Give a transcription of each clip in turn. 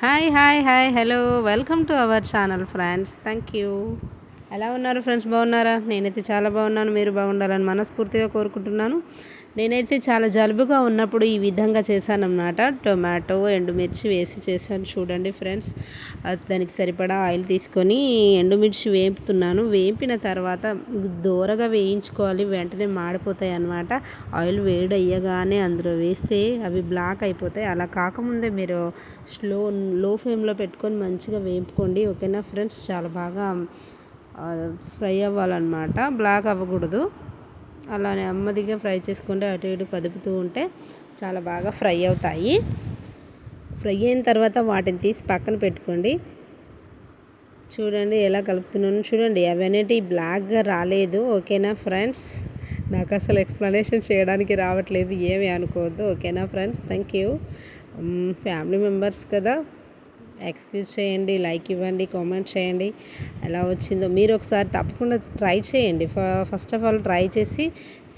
Hi hi hi hello welcome to our channel friends thank you ఎలా ఉన్నారు friends బాగున్నారా? నేనైతే చాలా బాగున్నాను. మీరు బాగుండాలని మనస్ఫూర్తిగా కోరుకుంటున్నాను. నేనైతే చాలా జలుబుగా ఉన్నప్పుడు ఈ విధంగా చేశానన్నమాట. టొమాటో ఎండుమిర్చి వేసి చేశాను చూడండి ఫ్రెండ్స్. దానికి సరిపడా ఆయిల్ తీసుకొని ఎండుమిర్చి వేపుతున్నాను. వేపిన తర్వాత దూరగా వేయించుకోవాలి. వెంటనే మాడిపోతాయి అన్నమాట. ఆయిల్ వేడి అయ్యగానే అందులో వేస్తే అవి బ్లాక్ అయిపోతాయి. అలా కాకముందే మీరు స్లో లో ఫ్లేమ్లో పెట్టుకొని మంచిగా వేపుకోండి. ఓకేనా ఫ్రెండ్స్? చాలా బాగా ఫ్రై అవ్వాలన్నమాట. బ్లాక్ అవ్వకూడదు. అలా నెమ్మదిగా ఫ్రై చేసుకుంటే అటు ఇటు కదుపుతూ ఉంటే చాలా బాగా ఫ్రై అవుతాయి. ఫ్రై అయిన తర్వాత వాటిని తీసి పక్కన పెట్టుకోండి. చూడండి ఎలా కలుపుతున్నాను చూడండి అవన్నీ బ్లాక్గా రాలేదు. ఓకేనా ఫ్రెండ్స్? నాకు అసలు ఎక్స్ప్లెనేషన్ చేయడానికి రావట్లేదు ఏమి అనుకోవద్దు. ఓకేనా friends? Thank you family members కదా. ఎక్స్క్యూజ్ చేయండి లైక్ ఇవ్వండి కామెంట్ చేయండి. ఎలా వచ్చిందో మీరు ఒకసారి తప్పకుండా ట్రై చేయండి. ఫస్ట్ ఆఫ్ ఆల్ ట్రై చేసి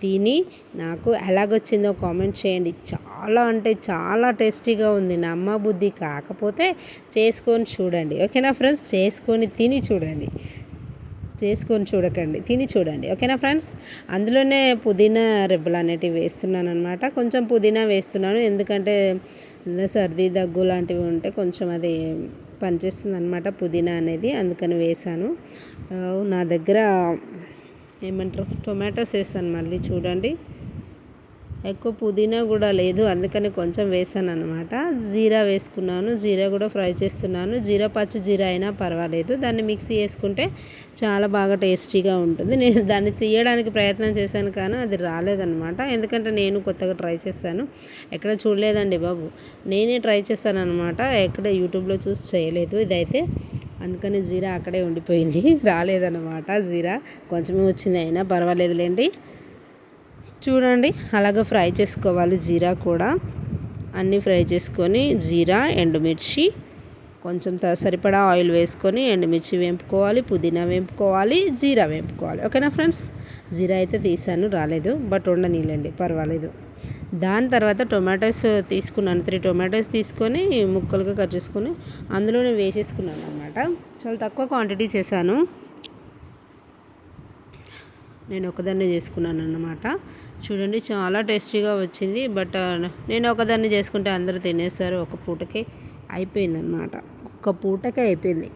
తిని నాకు ఎలాగొచ్చిందో కామెంట్ చేయండి. చాలా అంటే చాలా టేస్టీగా ఉంది. నమ్మ బుద్ధి కాకపోతే చేసుకొని చూడండి. ఓకేనా ఫ్రెండ్స్? చేసుకొని తిని చూడండి. చేసుకొని చూడకండి. తిని చూడండి. ఓకేనా ఫ్రెండ్స్? అందులోనే పుదీనా రెబ్బలు అనేటివి వేస్తున్నాను అనమాట కొంచెం పుదీనా వేస్తున్నాను. ఎందుకంటే సర్ది దగ్గు లాంటివి ఉంటే కొంచెం అది పనిచేస్తుంది అనమాట పుదీనా అనేది అందుకని వేసాను నా దగ్గర ఏమంటారు టొమాటోస్ వేసాను మళ్ళీ చూడండి. ఎక్కువ పుదీనా కూడా లేదు అందుకని కొంచెం వేసాను అనమాట జీరా వేసుకున్నాను జీరా కూడా ఫ్రై చేస్తున్నాను. జీరా పచ్చి జీరా అయినా పర్వాలేదు. దాన్ని మిక్సీ వేసుకుంటే చాలా బాగా టేస్టీగా ఉంటుంది. నేను దాన్ని తీయడానికి ప్రయత్నం చేశాను కానీ అది రాలేదనమాట ఎందుకంటే నేను కొత్తగా ట్రై చేశాను. ఎక్కడ చూడలేదండి బాబు. నేనే ట్రై చేశాను అనమాట ఎక్కడ యూట్యూబ్లో చూసి చేయలేదు ఇదైతే. అందుకని జీరా అక్కడే ఉండిపోయింది. రాలేదన్నమాట జీరా. కొంచెమే వచ్చింది అయినా పర్వాలేదులేండి. చూడండి అలాగ ఫ్రై చేసుకోవాలి జీరా కూడా. అన్నీ ఫ్రై చేసుకొని జీరా ఎండుమిర్చి కొంచెం సరిపడా ఆయిల్ వేసుకొని ఎండుమిర్చి వేపుకోవాలి పుదీనా వేపుకోవాలి జీరా వేపుకోవాలి. ఓకేనా ఫ్రెండ్స్? జీరా అయితే తీసాను రాలేదు బట్ ఉండనీళ్ళండి పర్వాలేదు. దాని తర్వాత టొమాటోస్ తీసుకున్నాను త్రీ టొమాటోస్ తీసుకొని ముక్కలుగా కట్ చేసుకొని అందులోనే వేసేసుకున్నాను అనమాట చాలా తక్కువ క్వాంటిటీ చేశాను. నేను ఒకదాన్నే చేసుకున్నాను అన్నమాట. చూడండి చాలా టేస్టీగా వచ్చింది. బట్ నేను ఒకదాన్ని చేసుకుంటే అందరూ తినేస్తారు ఒక పూటకే. అయిపోయిందనమాట ఒక్క పూటకే అయిపోయింది.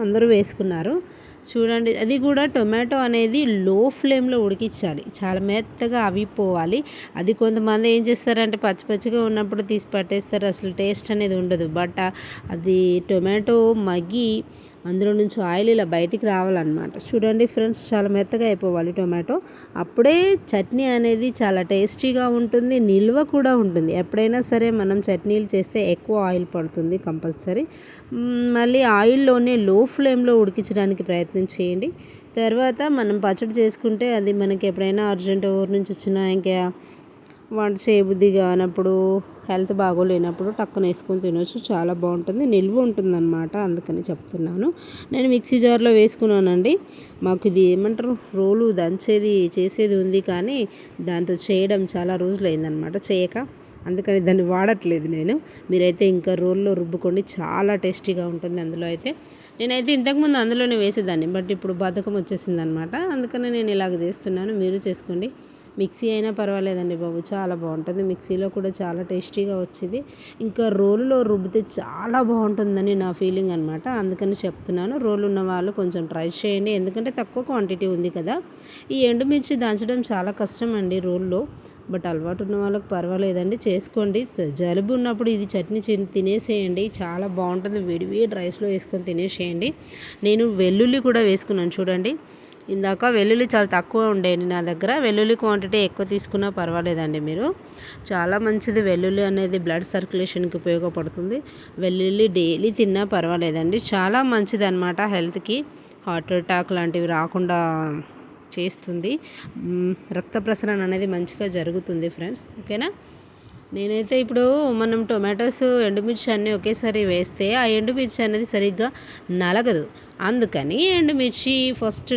అందరూ వేసుకున్నారు. చూడండి అది కూడా టొమాటో అనేది లో ఫ్లేమ్లో ఉడికించాలి. చాలా మెత్తగా అవిపోవాలి. అది కొంతమంది ఏం చేస్తారంటే పచ్చి పచ్చిగా ఉన్నప్పుడు తీసి పట్టేస్తారు. అసలు టేస్ట్ అనేది ఉండదు. బట్ అది టొమాటో మగ్గి అందులో నుంచి ఆయిల్ ఇలా బయటికి రావాలన్నమాట. చూడండి ఫ్రెండ్స్ చాలా మెత్తగా అయిపోవాలి టొమాటో. అప్పుడే చట్నీ అనేది చాలా టేస్టీగా ఉంటుంది నిల్వ కూడా ఉంటుంది. ఎప్పుడైనా సరే మనం చట్నీలు చేస్తే ఎక్కువ ఆయిల్ పడుతుంది కంపల్సరీ. మళ్ళీ ఆయిల్లోనే లో ఫ్లేమ్లో ఉడికించడానికి ప్రయత్నం చేయండి. తర్వాత మనం పచ్చడి చేసుకుంటే అది మనకి ఎప్పుడైనా అర్జెంట్ ఊరు నుంచి వచ్చినా ఇంకా వంట చేయబుద్ధి కానప్పుడు హెల్త్ బాగోలేనప్పుడు టక్కున వేసుకొని తినొచ్చు. చాలా బాగుంటుంది. నిల్వ ఉంటుందన్నమాట అందుకని చెప్తున్నాను. నేను మిక్సీ జార్లో వేసుకున్నానండి. మాకు ఇది ఏమంటారు? రోలు దంచేది చేసేది ఉంది కానీ దాంతో చేయడం చాలా రోజులు అయిందనమాట చేయక అందుకని దాన్ని వాడట్లేదు నేను. మీరైతే ఇంకా రోల్లో రుబ్బుకోండి చాలా టేస్టీగా ఉంటుంది అందులో అయితే. నేనైతే ఇంతకుముందు అందులోనే వేసేదాన్ని బట్ ఇప్పుడు బద్ధకం వచ్చేసింది అనమాట అందుకని నేను ఇలాగ చేస్తున్నాను. మీరు చేసుకోండి. మిక్సీ అయినా పర్వాలేదండి బాబు చాలా బాగుంటుంది. మిక్సీలో కూడా చాలా టేస్టీగా వచ్చింది. ఇంకా రోలులో రుబ్బితే చాలా బాగుంటుందని నా ఫీలింగ్ అనమాట అందుకని చెప్తున్నాను రోలు ఉన్న వాళ్ళు కొంచెం ట్రై చేయండి. ఎందుకంటే తక్కువ క్వాంటిటీ ఉంది కదా. ఈ ఎండుమిర్చి దంచడం చాలా కష్టం అండి రోల్లో. బట్ అలవాటు ఉన్న వాళ్ళకి పర్వాలేదండి. చేసుకోండి. జలుబు ఉన్నప్పుడు ఇది చట్నీ తినేసేయండి. చాలా బాగుంటుంది. విడివి రైస్లో వేసుకొని తినేసేయండి. నేను వెల్లుల్లి కూడా వేసుకున్నాను చూడండి. ఇందాక వెల్లుల్లి చాలా తక్కువ ఉండేది నా దగ్గర. వెల్లుల్లి క్వాంటిటీ ఎక్కువ తీసుకున్నా పర్వాలేదండి మీరు. చాలా మంచిది వెల్లుల్లి అనేది బ్లడ్ సర్క్యులేషన్కి ఉపయోగపడుతుంది. వెల్లుల్లి డైలీ తిన్నా పర్వాలేదండి. చాలా మంచిది అనమాట హెల్త్కి హార్ట్ అటాక్ లాంటివి రాకుండా చేస్తుంది. రక్త ప్రసరణ అనేది మంచిగా జరుగుతుంది ఫ్రెండ్స్ ఓకేనా నేనైతే ఇప్పుడు మనం టొమాటోస్ ఎండుమిర్చి అన్నీ ఒకేసారి వేస్తే ఆ ఎండుమిర్చి అనేది సరిగ్గా నలగదు. అందుకని ఎండుమిర్చి ఫస్ట్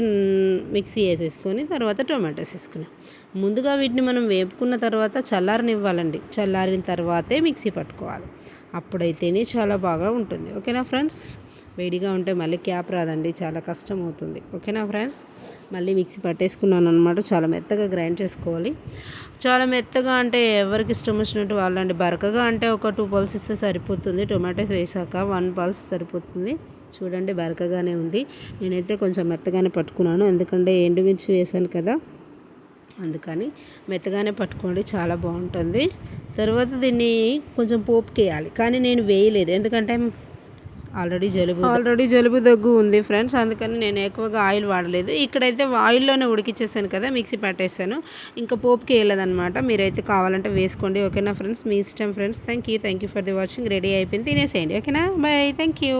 మిక్సీ వేసేసుకొని తర్వాత టొమాటోస్ వేసుకున్నాం. ముందుగా వీటిని మనం వేపుకున్న తర్వాత చల్లారనివ్వాలండి. చల్లారిన తర్వాతే మిక్సీ పట్టుకోవాలి. అప్పుడైతేనే చాలా బాగా ఉంటుంది. ఓకేనా ఫ్రెండ్స్? వేడిగా ఉంటే మళ్ళీ క్యాప్ రాదండి చాలా కష్టం అవుతుంది ఓకేనా ఫ్రెండ్స్? మళ్ళీ మిక్సీ పట్టేసుకున్నాను అనమాట చాలా మెత్తగా గ్రైండ్ చేసుకోవాలి. చాలా మెత్తగా అంటే ఎవరికి ఇష్టం వచ్చినట్టు వాళ్ళండి. బరకగా అంటే ఒక టూ పల్స్ ఇస్తే సరిపోతుంది. టొమాటోస్ వేసాక వన్ పల్స్ సరిపోతుంది. చూడండి బరకగానే ఉంది. నేనైతే కొంచెం మెత్తగానే పట్టుకున్నాను. ఎందుకంటే ఎండుమిర్చి వేసాను కదా. అందుకని మెత్తగానే పట్టుకోండి చాలా బాగుంటుంది. తర్వాత దీన్ని కొంచెం పోపుకేయాలి. కానీ నేను వేయలేదు. ఎందుకంటే ఆల్రెడీ జలుబు ఆల్రెడీ జలుబు దగ్గు ఉంది ఫ్రెండ్స్ అందుకని నేను ఎక్కువగా ఆయిల్ వాడలేదు. ఇక్కడైతే ఆయిల్లోనే ఉడికిచ్చేసాను కదా మిక్సీ పట్టేసాను. ఇంకా పోపుకి వేయలేదనమాట మీరైతే కావాలంటే వేసుకోండి ఓకేనా ఫ్రెండ్స్? మీ ఇష్టం friends. Thank you thank you for the watching. Ready అయిపోయింది తినేసేయండి ఓకేనా? Bye thank you